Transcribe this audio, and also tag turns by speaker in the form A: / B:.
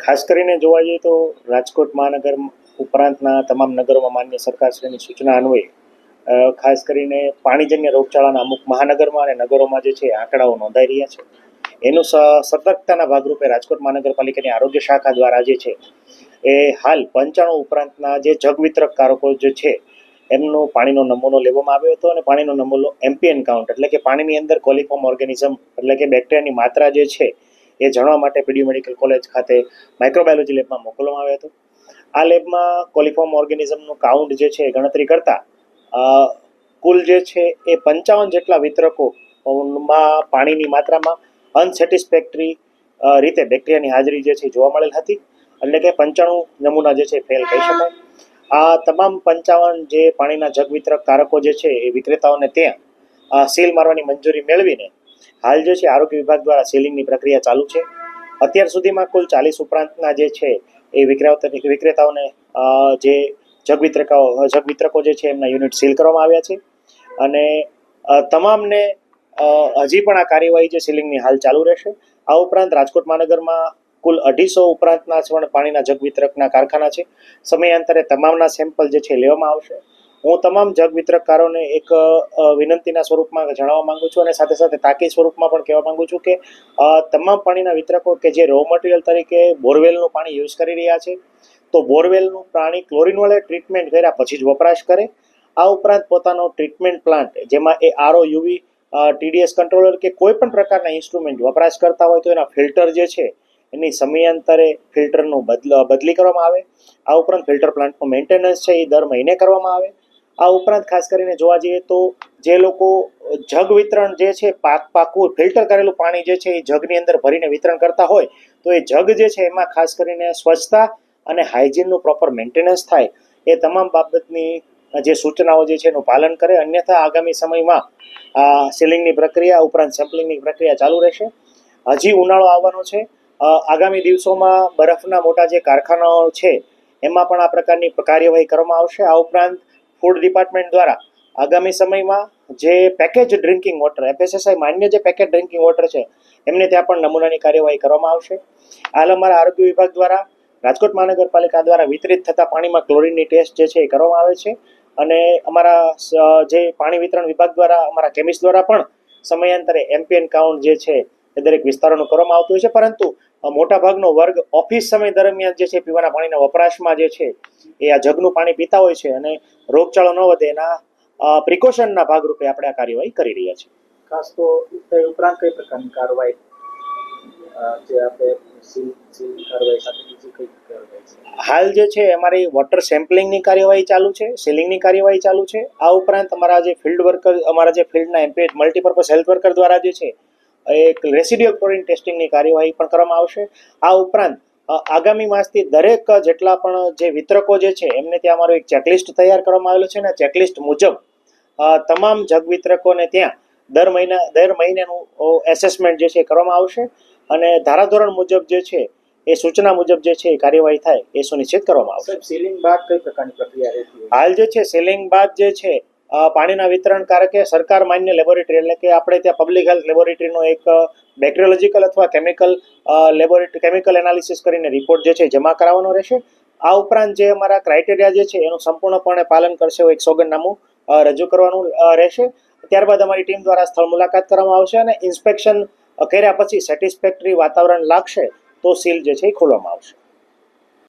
A: ખાસ કરીને જોવા જઈએ તો રાજકોટ મહાનગર ઉપરાંતના તમામ નગરોમાં માન્ય સરકારશ્રીની સૂચના અન્વયે ખાસ કરીને પાણીજન્ય રોગચાળાના અમુક મહાનગરમાં અને નગરોમાં જે છે આંકડાઓ નોંધાઈ રહ્યા છે. એનું સતર્કતાના ભાગરૂપે રાજકોટ મહાનગરપાલિકાની આરોગ્ય શાખા દ્વારા જે છે એ હાલ પંચાણું ઉપરાંતના જે જગ વિતરક કારકો જે છે એમનો પાણીનો નમૂનો લેવામાં આવ્યો હતો અને પાણીનો નમૂનો એમ્પિયન કાઉન્ટ એટલે કે પાણીની અંદર કોલિફોર્મ ઓર્ગેનિઝમ એટલે કે બેક્ટેરિયાની માત્રા જે છે એ જાણવા માટે પીડી મેડિકલ કોલેજ ખાતે માઇક્રોબાયોલોજી લેબમાં મોકલવામાં આવ્યો હતો. આ લેબમાં કોલિફોર્મ ઓર્ગેનિઝમનું કાઉન્ટ જે છે એ ગણતરી કરતા કુલ જે છે એ પંચાવન જેટલા વિતરકોમાં પાણીની માત્રામાં અનસેટિસ્ફેક્ટરી રીતે બેક્ટેરિયાની હાજરી જે છે જોવા મળેલ હતી. એટલે કે પંચાણું નમૂના જે છે ફેલ કહી શકાય. આ તમામ પંચાવન જે પાણીના જગ વિતરક કારકો જે છે એ વિક્રેતાઓને ત્યાં સીલ મારવાની મંજૂરી મેળવીને હાલ જે છે, આરોગ્ય વિભાગ દ્વારા સીલિંગની પ્રક્રિયા ચાલુ છે. અત્યાર સુધીમાં કુલ ચાલીસ ઉપરાંતના જે છે, એ વિક્રેતા વિક્રેતાઓને જે જગવિતરકાઓ જગવિતરકો જે છે, એમના યુનિટ સીલ કરવામાં આવ્યા છે. અને તમામને હજી પણ આ કાર્યવાહી જે સીલિંગની હાલ ચાલુ રહેશે. આ ઉપરાંત રાજકોટ મહાનગરમાં કુલ અઢીસો ઉપરાંતના પણ પાણીના જગ વિતરકના કારખાના છે. સમયાંતરે તમામના સેમ્પલ જે છે, લેવામાં આવશે. હું તમામ જગ વિતરકકારોને એક વિનંતીના સ્વરૂપમાં જણાવવા માંગુ છું અને સાથે સાથે તાકી સ્વરૂપમાં પણ કહેવા માંગુ છું કે તમામ પાણીના વિતરકો કે જે રો મટીરિયલ તરીકે બોરવેલનું પાણી યુઝ કરી રહ્યા છે, તો બોરવેલનું પાણી ક્લોરીન વડે ટ્રીટમેન્ટ કર્યા પછી જ વપરાશ કરે. આ ઉપરાંત પોતાનો ટ્રીટમેન્ટ પ્લાન્ટ જેમાં એ આરઓ યુવી ટીડીએસ કંટ્રોલર કે કોઈ પણ પ્રકારના ઇન્સ્ટ્રુમેન્ટ વપરાશ કરતા હોય તો એના ફિલ્ટર જે છે, એની સમયાંતરે ફિલ્ટરનું બદલ, બદલી કરવામાં આવે. આ ઉપરાંત ફિલ્ટર પ્લાન્ટનું મેન્ટેનન્સ છે એ દર મહિને કરવામાં આવે. આ ઉપરાંત ખાસ કરીને જોવા જઈએ તો જે લોકો જગ વિતરણ જે છે, પાક પાકું ફિલ્ટર કરેલું પાણી જે છે, એ જગની અંદર ભરીને વિતરણ કરતા હોય, તો એ જગ જે છે, એમાં ખાસ કરીને સ્વચ્છતા અને હાઇજીનનું પ્રોપર મેન્ટેનન્સ થાય, એ તમામ બાબતની જે સૂચનાઓ જે છે, એનું પાલન કરે. અન્યથા આગામી સમયમાં આ સીલિંગની પ્રક્રિયા ઉપરાંત સેમ્પલિંગની પ્રક્રિયા ચાલુ રહેશે. હજી ઉનાળો આવવાનો છે. આગામી દિવસોમાં બરફના મોટા જે કારખાનાઓ છે, એમાં પણ આ પ્રકારની કાર્યવાહી કરવામાં આવશે. આ ઉપરાંત ફૂડ ડિપાર્ટમેન્ટ દ્વારા આગામી સમયમાં જે પેકેજ ડ્રિંકિંગ વોટર એફએસએસઆઈ માન્ય જે પેકેજ ડ્રિંકિંગ વોટર છે, એમને ત્યાં પણ નમૂનાની કાર્યવાહી કરવામાં આવશે. હાલ અમારા આરોગ્ય વિભાગ દ્વારા રાજકોટ મહાનગરપાલિકા દ્વારા વિતરિત થતા પાણીમાં ક્લોરિનની ટેસ્ટ જે છે એ કરવામાં આવે છે. અને અમારા જે પાણી વિતરણ વિભાગ દ્વારા, અમારા કેમિસ્ટ દ્વારા પણ સમયાંતરે એમપીએન કાઉન્ટ જે છે એ દરેક વિસ્તારોનું કરવામાં આવતું હોય છે. પરંતુ મોટાભાગનો વર્ગ ઓફિસ સમય દરમિયાન જે છે પીવાના પાણીના વપરાશમાં જે છે એ આ જગનું પાણી પીતા હોય છે અને રોગચાળો ન વધે એના પ્રિકોશનના ભાગરૂપે આપણે આ કાર્યવાહી કરી રહ્યા છીએ.
B: ખાસ તો ઉપરાંત કઈ પ્રકારની કાર્યવાહી
A: હાલ જે છે અમારી વોટર સેમ્પલિંગની કાર્યવાહી ચાલુ છે સીલિંગની કાર્યવાહી ચાલુ છે. આ ઉપરાંત અમારા જે ફિલ્ડ વર્કર અમારા જે ફિલ્ડના એમ્પેડ મલ્ટીપર્પઝ હેલ્થ વર્કર દ્વારા જે છે એક રેસિડ્યુઅલ ક્લોરિન ટેસ્ટિંગની કાર્યવાહી પણ કરવામાં આવશે. આ ઉપરાંત આગામી માસથી દરેક જેટલા પણ જે વિતરકો જે છે એમને ત્યાં અમારું એક ચેકલિસ્ટ તૈયાર કરવામાં આવેલું છે અને ચેકલિસ્ટ મુજબ તમામ જગ વિતરકોને ત્યાં દર મહિના દર મહિનાનું એસેસમેન્ટ જે છે એ કરવામાં આવશે અને ધારાધોરણ મુજબ જે છે એ સૂચના મુજબ જે છે એ કાર્યવાહી થાય એ સુનિશ્ચિત કરવામાં આવશે.
B: સેલિંગ બાદ કઈ પ્રકારની પ્રક્રિયા રહેતી
A: હાલ જે છે સેલિંગ બાદ જે છે પાણીના વિતરણ કારકે સરકાર માન્ય લેબોરેટરી એટલે કે આપણે ત્યાં પબ્લિક હેલ્થ લેબોરેટરીનો એક બેક્ટેરિયોલોજીકલ અથવા કેમિકલ લેબોરેટરી કેમિકલ એનાલિસિસ કરીને રિપોર્ટ જે છે જમા કરાવવાનો રહેશે. આ ઉપરાંત જે અમારા ક્રાઇટેરિયા જે છે એનું સંપૂર્ણપણે પાલન કરશે એવું એક સોગંદનામું રજૂ કરવાનું રહેશે. ત્યારબાદ અમારી ટીમ દ્વારા સ્થળ મુલાકાત કરવામાં આવશે અને ઇન્સ્પેક્શન કર્યા પછી સેટિસ્ફેક્ટરી વાતાવરણ લાગશે તો સીલ જે છે એ ખોલવામાં આવશે.